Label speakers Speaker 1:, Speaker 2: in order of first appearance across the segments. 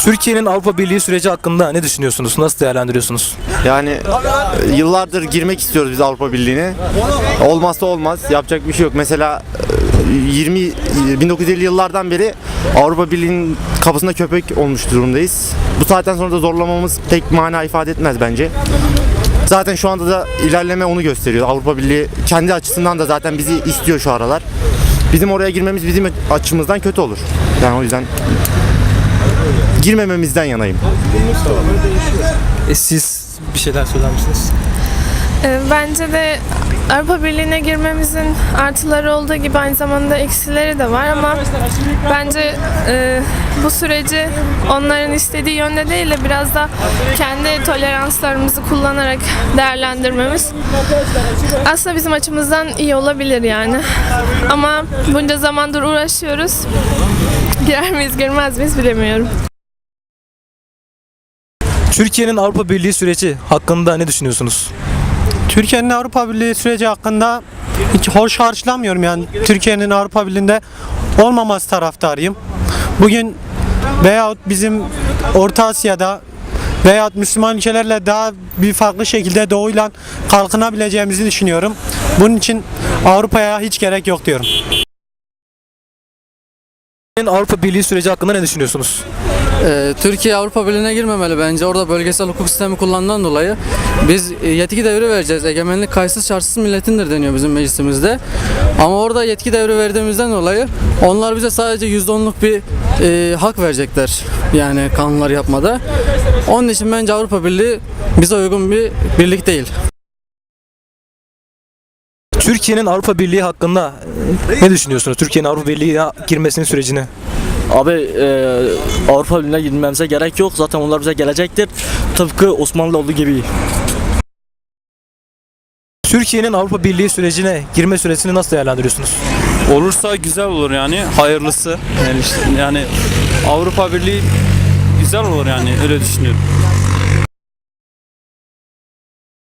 Speaker 1: Türkiye'nin Avrupa Birliği süreci hakkında ne düşünüyorsunuz? Nasıl değerlendiriyorsunuz?
Speaker 2: Yani e, yıllardır girmek istiyoruz biz Avrupa Birliği'ne. Olmazsa olmaz. Yapacak bir şey yok. Mesela e, 20 1950 yıllardan beri Avrupa Birliği'nin kapısında köpek olmuş durumdayız. Bu saatten sonra da zorlamamız pek mana ifade etmez bence. Zaten şu anda da ilerleme onu gösteriyor. Avrupa Birliği kendi açısından da zaten bizi istiyor şu aralar. Bizim oraya girmemiz bizim açımızdan kötü olur. Yani o yüzden girmememizden yanayım.
Speaker 1: E, siz bir şeyler söyler misiniz?
Speaker 3: Ee, Bence de Avrupa Birliği'ne girmemizin artıları olduğu gibi aynı zamanda eksileri de var ama bence e, bu süreci onların istediği yönde değil de biraz da kendi toleranslarımızı kullanarak değerlendirmemiz aslında bizim açımızdan iyi olabilir yani. Ama bunca zamandır uğraşıyoruz. Girer miyiz girmez miyiz bilemiyorum.
Speaker 1: Türkiye'nin Avrupa Birliği süreci hakkında ne düşünüyorsunuz?
Speaker 4: Türkiye'nin Avrupa Birliği süreci hakkında hiç hoş karşılamıyorum yani Türkiye'nin Avrupa Birliği'nde olmaması taraftarıyım. Bugün veyahut bizim Orta Asya'da veyahut Müslüman ülkelerle daha bir farklı şekilde doğuyla kalkınabileceğimizi düşünüyorum. Bunun için Avrupa'ya hiç gerek yok diyorum.
Speaker 1: Türkiye'nin Avrupa Birliği süreci hakkında ne düşünüyorsunuz?
Speaker 5: Ee, Türkiye Avrupa Birliği'ne girmemeli bence. Orada bölgesel hukuk sistemi kullandığından dolayı biz e, yetki devri vereceğiz. Egemenlik kayıtsız şartsız milletindir deniyor bizim meclisimizde. Ama orada yetki devri verdiğimizden dolayı onlar bize sadece %10'luk bir e, hak verecekler. Yani kanunlar yapmada. Onun için bence Avrupa Birliği bize uygun bir birlik değil.
Speaker 1: Türkiye'nin Avrupa Birliği hakkında e, ne düşünüyorsunuz? Türkiye'nin Avrupa Birliği'ne girmesinin sürecini.
Speaker 6: Abi e, Avrupa Birliği'ne girmemize gerek yok. Zaten onlar bize gelecektir. Tıpkı Osmanlı olduğu gibi.
Speaker 1: Türkiye'nin Avrupa Birliği sürecine girme süresini nasıl değerlendiriyorsunuz?
Speaker 7: Olursa güzel olur yani hayırlısı. Yani, işte- yani Avrupa Birliği güzel olur yani öyle düşünüyorum.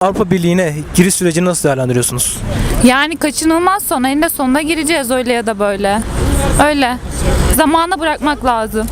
Speaker 1: Avrupa Birliği'ne giriş sürecini nasıl değerlendiriyorsunuz?
Speaker 8: Yani kaçınılmaz son eninde sonunda gireceğiz öyle ya da böyle. Öyle. Zamana bırakmak lazım.